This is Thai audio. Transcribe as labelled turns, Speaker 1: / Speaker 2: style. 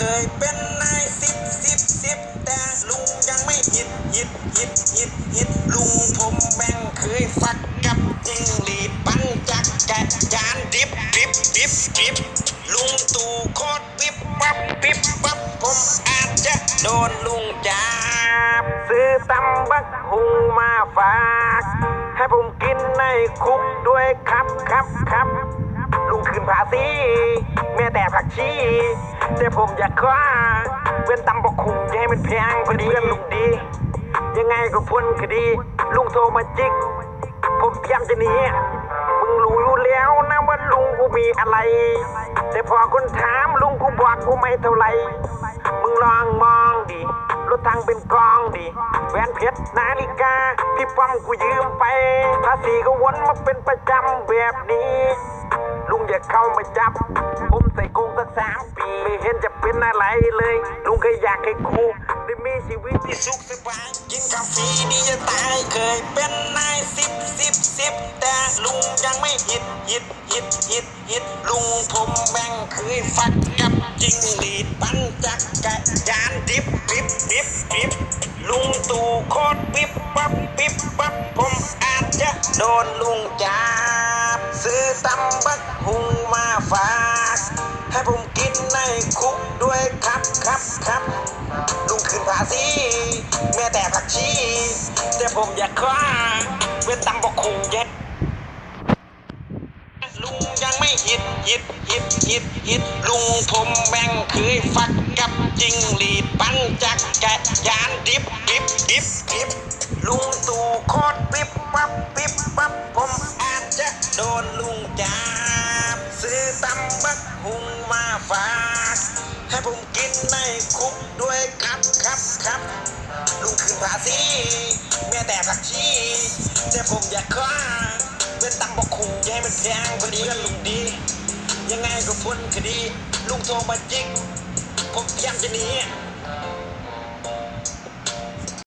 Speaker 1: เคยเป็นนายสิบสิบสิบแต่ลุงยังไม่หิดหิดหิดหิดหิดลุงผมแม่งเคยฟักกับจิงหรีดปั้นจักรแกะยานดิบดิบดิบดิบลุงตู่โคตรปิ๊บปั๊บปิ๊บปั๊บผมอาจจะโดนลุงจับซื้อตำบักหุงมาฝาก ให้ผมกินในคุกด้วยครับครับครับลุงคืนภาษีแม้แต่ผักชี แต่ผมอยากคว้าเป็นตำบกคุงอย่าให้มันแพงพอดีเพื่อนลุงดี ยังไงก็พ้นคดี ลุงโทรมาจิก ผมเตรียมจะหนีมึงรู้อยู่แล้วนะว่าลุงกูมีอะไร แต่พอคนถามลุงกูบอกกูไม่เท่าไหรมึงลองมองดิรถทางเป็นกองดิแหวนเพชรนาฬิกาที่ป้อมกูยืมไป ภาษีก็วนมาเป็นประจำแบบนี้ ลุงอย่าเข้ามาจับ ผมใส่กงสักสาม ให้กูได้มีชีวิตที่สุขสบายกินกาแฟดีจะตายเคยเป็นนายสิบสิบสิบแต่ลุงยังไม่หิดหิดหิดหิดหิดลุงผมแม่งเคยฟักกับจิงหรีดปั้นจักรกะยานดิบดิบดิบดิบลุงตู่โคตรปิ๊บปั๊บปิ๊บปั๊บผมอาจจะโดนลุงจับซื้อตำบักหุงมาฝากให้ผมกินในคุกด้วยครับครับครับ งคืนภาษีแม้แต่ผักชีแต่ผมอยากคว้าเป็นตำบักหุงเย็ดลุงยังไม่หิดหิดหิดหิดหิดลุงผมแม่งเคยฟักกับจิงหรีดปั้นจักแกะยานดิบดิบดิบดิบลุงตู่โคตรปิ๊บปั๊บปิ๊บปั๊บผมอาจจะโดนลุงจับซื้อตำบักหุงมาฝากให้ผมกินในคุกด้วย ผักชีเจ็บผมอยากคว้าเป็นตังบอกคุงย่าให้มันแพงพอดีกันลุงดี ยังไงก็พ้นคดี ลุงโทรมาจิก ผมพยายามจะหนี